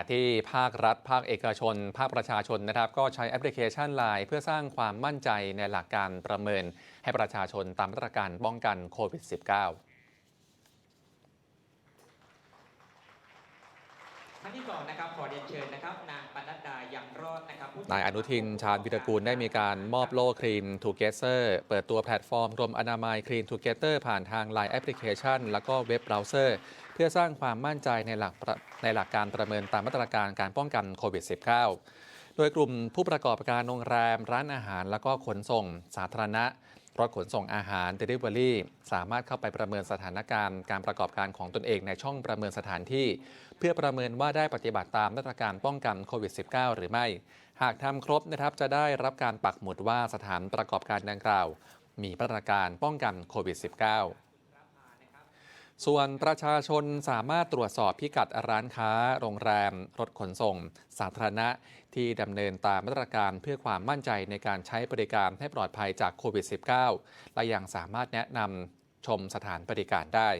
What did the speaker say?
ะที่ภาครัฐ ภาคเอกชน ภาคประชาชนนะครับ ก็ใช้แอปพลิเคชัน Line เพื่อสร้างความมั่นใจในหลักการประเมิน ให้ประชาชนตามมาตรการป้องกันโควิด -19 ท่านที่สองนะครับขอเรียนเชิญนะครับนางปนัดดายังรอดนะครับผู้นายอนุทินชาญวิรกูลได้มีการมอบโล่คลีนทูเกเตอร์เปิดตัวแพลตฟอร์มกรมอนามัยคลีนทูเกเตอร์ผ่านทาง Line แอปพลิเคชัน แล้วก็เว็บเบราว์เซอร์ เพื่อสร้างความมั่นใจในหลักประในหลักการประเมินตามมาตรการการป้องกันโควิด -19 โดยกลุ่มผู้ประกอบการโรงแรม ร้านอาหาร แล้วก็ขนส่งสาธารณะ รถขนส่งอาหาร Delivery สามารถเข้าไปประเมินสถานการณ์การประกอบการของตนเองในช่องประเมินสถานที่ เพื่อประเมินว่าได้ปฏิบัติตามมาตรการป้องกันโควิด -19 หรือไม่ หากทำครบนะครับจะได้รับการปักหมุดว่าสถานประกอบการดังกล่าว มีมาตรการป้องกันโควิด -19 ส่วนประชาชนสามารถตรวจสอบพิกัดร้านค้า โรงแรม รถขนส่ง สาธารณะ ที่ดำเนินตามมาตรการเพื่อความมั่นใจในการใช้บริการให้ปลอดภัยจากโควิด -19 และยังสามารถแนะนำชมสถานบริการได้